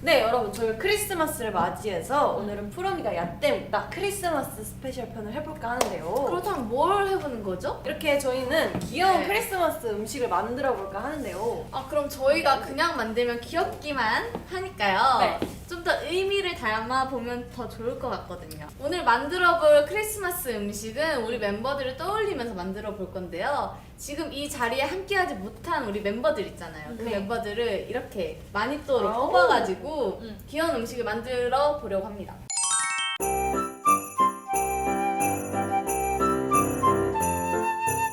네 여러분 저희가 크리스마스를 맞이해서 오늘은 푸르미가 야땜 있다. 크리스마스 스페셜 편을 해볼까 하는데요. 그렇다면 뭘 해보는 거죠? 이렇게 저희는 귀여운 네. 크리스마스 음식을 만들어 볼까 하는데요 아 그럼 저희가 그냥 만들면 귀엽기만 하니까요. 네. 좀 더 의미를 담아 보면 더 좋을 것 같거든요. 오늘 만들어 볼 크리스마스 음식은 우리 멤버들을 떠올리면서 만들어 볼 건데요. 지금 이 자리에 함께하지 못한 우리 멤버들 있잖아요. 그 네. 멤버들을 이렇게 마니또로 아우. 뽑아가지고 음. 귀여운 음식을 만들어 보려고 합니다.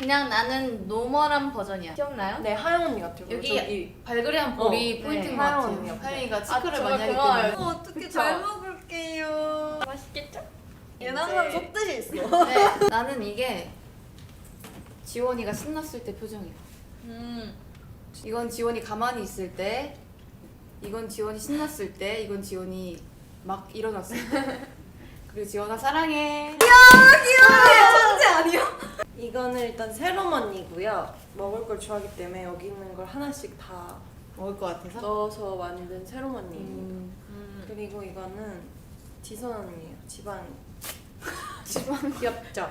그냥 나는 노멀한 버전이야. 기억나요? 네 하영 언니 같아요 여기 저기 발그레한 볼이 어, 포인트인 네, 것 같아요. 하영 언니. 하영이가 아, 치크를 정말 많이 하기. 때문에. 어, 어떻게 그쵸? 잘 먹을게요 맛있겠죠? 얘나만 속뜻이 있어 네, 나는 이게 지원이가 신났을 때 표정이야. 음. 이건 지원이 가만히 있을 때, 이건 지원이 신났을 때, 이건 지원이 막 일어났을 때. 그리고 지원아 사랑해. 천재 아니야? 이거는 일단 세로먼이고요 먹을 걸 좋아하기 때문에 여기 있는 걸 하나씩 다 먹을 것 같아서. 넣어서 만든 세로먼이입니다 음, 그리고 이거는 지선 언니예요. 지방 지방. 귀엽죠?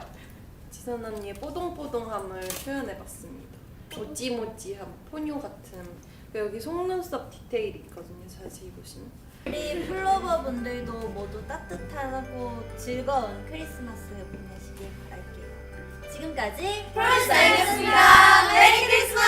지선 언니의 뽀동뽀동함을 표현해봤습니다. 모찌모찌함, 포뇨 같은. 여기 속눈썹 디테일이 있거든요. 자세히 보시면. 우리 플로버 분들도 모두 따뜻하고 즐거운 크리스마스 보내시길 바랄게요. 지금까지 프로스타이였습니다. 메리 크리스마스!